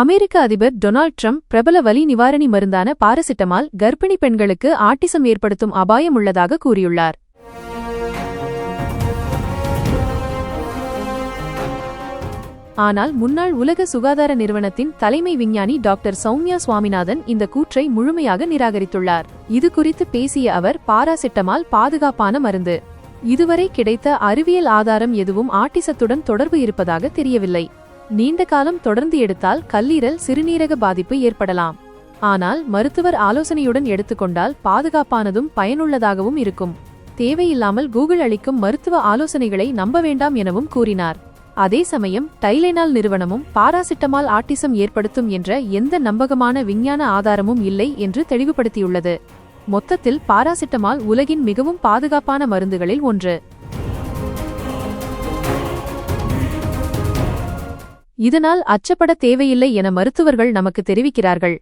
அமெரிக்க அதிபர் Donald Trump பிரபல வலி நிவாரணி மருந்தான பாரசிட்டமால் கர்ப்பிணி பெண்களுக்கு ஆட்டிசம் ஏற்படுத்தும் அபாயம் உள்ளதாக கூறியுள்ளார். ஆனால் முன்னாள் உலக சுகாதார நிறுவனத்தின் தலைமை விஞ்ஞானி டாக்டர் சௌமியா சுவாமிநாதன் இந்த கூற்றை முழுமையாக நிராகரித்துள்ளார். இது குறித்து பேசிய அவர் பாராசிட்டமால் பாதுகாப்பான மருந்து. இதுவரை கிடைத்த அறிவியல் ஆதாரம் எதுவும் ஆட்டிசத்துடன் தொடர்பு இருப்பதாக தெரியவில்லை. நீண்ட காலம் தொடர்ந்து எடுத்தால் கல்லீரல் சிறுநீரக பாதிப்பு ஏற்படலாம். ஆனால் மருத்துவர் ஆலோசனையுடன் எடுத்துக்கொண்டால் பாதுகாப்பானதும் பயனுள்ளதாகவும் இருக்கும். தேவையில்லாமல் கூகுள் அளிக்கும் மருத்துவ ஆலோசனைகளை நம்ப வேண்டாம் எனவும் கூறினார். அதே சமயம் டைலைனால் நிறுவனமும் பாராசிட்டமால் ஆட்டிசம் ஏற்படுத்தும் என்ற எந்த நம்பகமான விஞ்ஞான ஆதாரமும் இல்லை என்று தெளிவுபடுத்தியுள்ளது. மொத்தத்தில் பாராசிட்டமால் உலகின் மிகவும் பாதுகாப்பான மருந்துகளில் ஒன்று. இதனால் அச்சப்பட தேவையில்லை என மருத்துவர்கள் நமக்கு தெரிவிக்கிறார்கள்.